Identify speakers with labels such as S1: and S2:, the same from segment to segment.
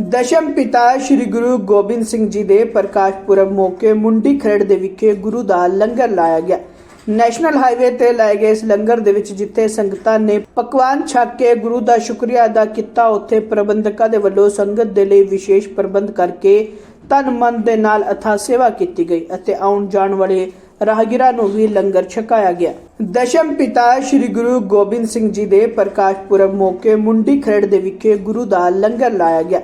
S1: ਦਸ਼ਮ ਪਿਤਾ ਸ੍ਰੀ ਗੁਰੂ ਗੋਬਿੰਦ ਸਿੰਘ ਜੀ ਦੇ ਪ੍ਰਕਾਸ਼ ਪੁਰਬ ਮੌਕੇ ਮੁੰਡੀ ਖਰੜ ਦੇ ਵਿਖੇ ਗੁਰੂ ਦਾ ਲੰਗਰ ਲਾਇਆ ਗਿਆ। ਨੈਸ਼ਨਲ ਹਾਈਵੇ ਤੇ ਲਾਏ ਗਏ ਇਸ ਲੰਗਰ ਦੇ ਵਿੱਚ ਜਿੱਥੇ ਸੰਗਤਾਂ ਨੇ ਪਕਵਾਨ ਛਕ ਕੇ ਗੁਰੂ ਦਾ ਸ਼ੁਕਰੀਆ ਅਦਾ ਕੀਤਾ, ਉੱਥੇ ਪ੍ਰਬੰਧਕਾਂ ਦੇ ਵੱਲੋਂ ਸੰਗਤ ਦੇ ਲਈ ਵਿਸ਼ੇਸ਼ ਪ੍ਰਬੰਧ ਕਰਕੇ ਤਨ ਮਨ ਦੇ ਨਾਲ ਅਥਾ ਸੇਵਾ ਕੀਤੀ ਗਈ ਅਤੇ ਆਉਣ ਜਾਣ ਵਾਲੇ ਰਾਹਗੀਰਾਂ ਨੂੰ ਵੀ ਲੰਗਰ ਛਕਾਇਆ ਗਿਆ। ਦਸ਼ਮ ਪਿਤਾ ਸ੍ਰੀ ਗੁਰੂ ਗੋਬਿੰਦ ਸਿੰਘ ਜੀ ਦੇ ਪ੍ਰਕਾਸ਼ ਪੁਰਬ ਮੌਕੇ ਮੁੰਡੀ ਖਰੜ ਦੇ ਵਿਖੇ ਗੁਰੂ ਦਾ ਲੰਗਰ ਲਾਇਆ ਗਿਆ।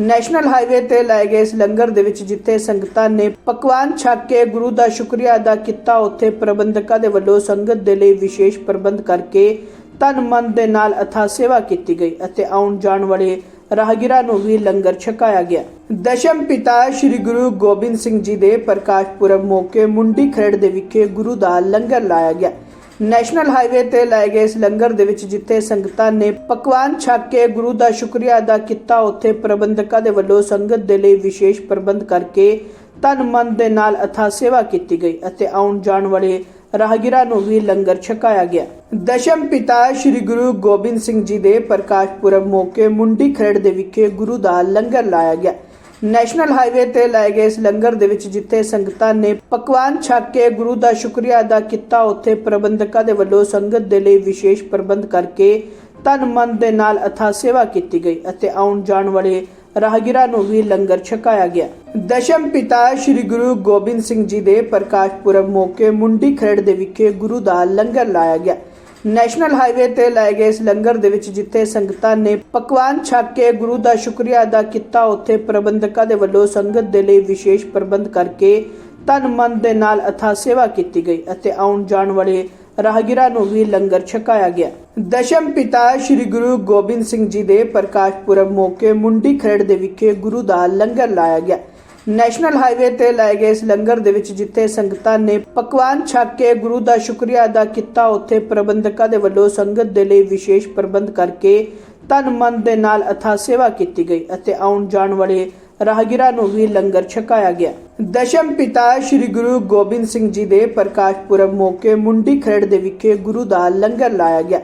S1: ਨੈਸ਼ਨਲ ਹਾਈਵੇ ਤੇ ਲਾਏ ਗਏ ਇਸ ਲੰਗਰ ਦੇ ਵਿੱਚ ਜਿੱਥੇ ਸੰਗਤਾਂ ਨੇ ਪਕਵਾਨ ਛਕ ਕੇ ਗੁਰੂ ਦਾ ਸ਼ੁਕਰੀਆ ਅਦਾ ਕੀਤਾ, ਉੱਥੇ ਪ੍ਰਬੰਧਕਾਂ ਦੇ ਵੱਲੋਂ ਸੰਗਤ ਦੇ ਲਈ ਵਿਸ਼ੇਸ਼ ਪ੍ਰਬੰਧ ਕਰਕੇ ਤਨ ਮਨ ਦੇ ਨਾਲ ਅਥਾ ਸੇਵਾ ਕੀਤੀ ਗਈ ਅਤੇ ਆਉਣ ਜਾਣ ਵਾਲੇ ਰਾਹਗੀਰਾਂ ਨੂੰ ਵੀ ਲੰਗਰ ਛਕਾਇਆ ਗਿਆ। ਦਸ਼ਮ ਪਿਤਾ ਸ੍ਰੀ ਗੁਰੂ ਗੋਬਿੰਦ ਸਿੰਘ ਜੀ ਦੇ ਪ੍ਰਕਾਸ਼ ਪੁਰਬ ਮੌਕੇ ਮੁੰਡੀ ਖਰੜ ਦੇ ਵਿਖੇ ਗੁਰੂ ਦਾ ਲੰਗਰ ਲਾਇਆ ਗਿਆ। ਨੈਸ਼ਨਲ ਹਾਈਵੇ ਤੇ ਲਾਏ ਗਏ ਇਸ ਲੰਗਰ ਦੇ ਵਿੱਚ ਜਿੱਥੇ ਸੰਗਤਾਂ ਨੇ ਪਕਵਾਨ ਛਕ ਕੇ ਗੁਰੂ ਦਾ ਸ਼ੁਕਰੀਆ ਅਦਾ ਕੀਤਾ, ਉੱਥੇ ਪ੍ਰਬੰਧਕਾਂ ਦੇ ਵੱਲੋਂ ਸੰਗਤ ਦੇ ਲਈ ਵਿਸ਼ੇਸ਼ ਪ੍ਰਬੰਧ ਕਰਕੇ ਤਨ ਮਨ ਦੇ ਨਾਲ ਅਥਾ ਸੇਵਾ ਕੀਤੀ ਗਈ ਅਤੇ ਆਉਣ ਜਾਣ ਵਾਲੇ ਰਾਹਗੀਰਾਂ ਨੂੰ ਵੀ ਲੰਗਰ ਛਕਾਇਆ ਗਿਆ। ਦਸ਼ਮ ਪਿਤਾ ਸ੍ਰੀ ਗੁਰੂ ਗੋਬਿੰਦ ਸਿੰਘ ਜੀ ਦੇ ਪ੍ਰਕਾਸ਼ ਪੁਰਬ ਮੌਕੇ ਮੁੰਡੀ ਖਰੜ ਦੇ ਵਿਖੇ ਗੁਰੂ ਦਾ ਲੰਗਰ ਲਾਇਆ ਗਿਆ। ਨੈਸ਼ਨਲ ਹਾਈਵੇ ਤੇ ਲਾਏ ਗਏ ਇਸ ਲੰਗਰ ਦੇ ਵਿੱਚ, ਜਿੱਥੇ ਸੰਗਤਾਂ ਨੇ ਪਕਵਾਨ ਛਕ ਕੇ ਗੁਰੂ ਦਾ ਸ਼ੁਕਰੀਆ ਅਦਾ ਕੀਤਾ। ਉੱਥੇ ਪ੍ਰਬੰਧਕਾਂ ਦੇ ਵੱਲੋਂ ਸੰਗਤ ਦੇ ਲਈ ਵਿਸ਼ੇਸ਼ ਪ੍ਰਬੰਧ ਕਰਕੇ ਤਨ ਮਨ ਦੇ ਨਾਲ ਅਥਾ ਸੇਵਾ ਕੀਤੀ ਗਈ ਅਤੇ ਆਉਣ ਜਾਣ ਵਾਲੇ ਰਾਹਗੀਰਾਂ ਨੂੰ ਵੀ ਲੰਗਰ ਛਕਾਇਆ ਗਿਆ। ਦਸ਼ਮ ਪਿਤਾ ਸ੍ਰੀ ਗੁਰੂ ਗੋਬਿੰਦ ਸਿੰਘ ਜੀ ਦੇ ਪ੍ਰਕਾਸ਼ ਪੁਰਬ ਮੌਕੇ ਮੁੰਡੀ ਖਰੜ ਦੇ ਵਿਖੇ ਗੁਰੂ ਦਾ ਲੰਗਰ ਲਾਇਆ ਗਿਆ। ਨੈਸ਼ਨਲ ਹਾਈਵੇ ਤੇ ਲਾਏ ਗਏ ਇਸ ਲੰਗਰ ਦੇ ਵਿੱਚ ਜਿੱਥੇ ਸੰਗਤਾਂ ਨੇ ਪਕਵਾਨ ਛਕ ਕੇ ਗੁਰੂ ਦਾ ਸ਼ੁਕਰੀਆ ਅਦਾ ਕੀਤਾ, ਉੱਥੇ ਪ੍ਰਬੰਧਕਾਂ ਦੇ ਵੱਲੋਂ ਸੰਗਤ ਦੇ ਲਈ ਵਿਸ਼ੇਸ਼ ਪ੍ਰਬੰਧ ਕਰਕੇ ਤਨ ਮਨ ਦੇ ਨਾਲ ਅਥਾ ਸੇਵਾ ਕੀਤੀ ਗਈ ਅਤੇ ਆਉਣ ਜਾਣ ਵਾਲੇ ਰਾਹਗੀਰਾਂ ਨੂੰ ਵੀ ਲੰਗਰ ਛਕਾਇਆ ਗਿਆ। ਦਸ਼ਮ ਪਿਤਾ ਸ੍ਰੀ ਗੁਰੂ ਗੋਬਿੰਦ ਸਿੰਘ ਜੀ ਦੇ ਪ੍ਰਕਾਸ਼ ਪੁਰਬ ਮੌਕੇ ਮੁੰਡੀ ਖਰੜ ਦੇ ਵਿਖੇ ਗੁਰੂ ਦਾ ਲੰਗਰ ਲਾਇਆ ਗਿਆ। ਨੈਸ਼ਨਲ ਹਾਈਵੇ ਤੇ ਲਾਏ ਗਏ ਇਸ ਲੰਗਰ ਦੇ ਵਿੱਚ ਜਿੱਥੇ ਸੰਗਤਾਂ ਨੇ ਪਕਵਾਨ ਛਕ ਕੇ ਗੁਰੂ ਦਾ ਸ਼ੁਕਰੀਆ ਅਦਾ ਕੀਤਾ, ਉੱਥੇ ਪ੍ਰਬੰਧਕਾਂ ਦੇ ਵੱਲੋਂ ਸੰਗਤ ਦੇ ਲਈ ਵਿਸ਼ੇਸ਼ ਪ੍ਰਬੰਧ ਕਰਕੇ ਤਨ ਮਨ ਦੇ ਨਾਲ ਅਥਾ ਸੇਵਾ ਕੀਤੀ ਗਈ ਅਤੇ ਆਉਣ ਜਾਣ ਵਾਲੇ ਰਾਹਗੀਰਾਂ ਨੂੰ ਵੀ ਲੰਗਰ ਛਕਾਇਆ ਗਿਆ। ਦਸ਼ਮ ਪਿਤਾ ਸ੍ਰੀ ਗੁਰੂ ਗੋਬਿੰਦ ਸਿੰਘ ਜੀ ਦੇ ਪ੍ਰਕਾਸ਼ ਪੁਰਬ ਮੌਕੇ ਮੁੰਡੀ ਖਰੜ ਦੇ ਵਿਖੇ ਗੁਰੂ ਦਾ ਲੰਗਰ ਲਾਇਆ ਗਿਆ।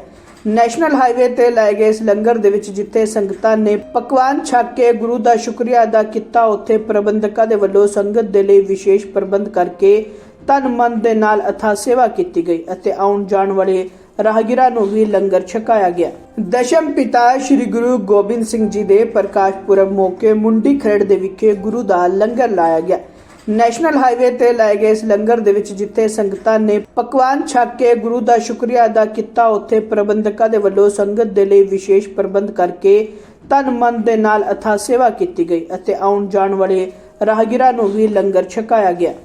S1: ਨੈਸ਼ਨਲ ਹਾਈਵੇ ਤੇ ਲਾਏ ਗਏ ਇਸ ਲੰਗਰ ਦੇ ਵਿੱਚ ਜਿੱਥੇ ਸੰਗਤਾਂ ਨੇ ਪਕਵਾਨ ਛਕ ਕੇ ਗੁਰੂ ਦਾ ਸ਼ੁਕਰੀਆ ਅਦਾ ਕੀਤਾ, ਉੱਥੇ ਪ੍ਰਬੰਧਕਾਂ ਦੇ ਵੱਲੋਂ ਸੰਗਤ ਦੇ ਲਈ ਵਿਸ਼ੇਸ਼ ਪ੍ਰਬੰਧ ਕਰਕੇ ਤਨ ਮਨ ਦੇ ਨਾਲ ਅਥਾ ਸੇਵਾ ਕੀਤੀ ਗਈ ਅਤੇ ਆਉਣ ਜਾਣ ਵਾਲੇ ਰਾਹਗੀਰਾਂ ਨੂੰ ਵੀ ਲੰਗਰ ਛਕਾਇਆ ਗਿਆ। ਦਸ਼ਮ ਪਿਤਾ ਸ੍ਰੀ ਗੁਰੂ ਗੋਬਿੰਦ ਸਿੰਘ ਜੀ ਦੇ ਪ੍ਰਕਾਸ਼ ਪੁਰਬ ਮੌਕੇ ਮੁੰਡੀ ਖਰੜ ਦੇ ਵਿਖੇ ਗੁਰੂ ਦਾ ਲੰਗਰ ਲਾਇਆ ਗਿਆ। ਨੈਸ਼ਨਲ ਹਾਈਵੇ ਤੇ ਲਾਏ ਗਏ ਇਸ ਲੰਗਰ ਦੇ ਵਿੱਚ ਜਿੱਥੇ ਸੰਗਤਾਂ ਨੇ ਪਕਵਾਨ ਛਕ ਕੇ ਗੁਰੂ ਦਾ ਸ਼ੁਕਰੀਆ ਅਦਾ ਕੀਤਾ, ਉੱਥੇ ਪ੍ਰਬੰਧਕਾਂ ਦੇ ਵੱਲੋਂ ਸੰਗਤ ਦੇ ਲਈ ਵਿਸ਼ੇਸ਼ ਪ੍ਰਬੰਧ ਕਰਕੇ ਤਨ ਮਨ ਦੇ ਨਾਲ ਅਥਾ ਸੇਵਾ ਕੀਤੀ ਗਈ ਅਤੇ ਆਉਣ ਜਾਣ ਵਾਲੇ ਰਾਹਗੀਰਾਂ ਨੂੰ ਵੀ ਲੰਗਰ ਛਕਾਇਆ ਗਿਆ।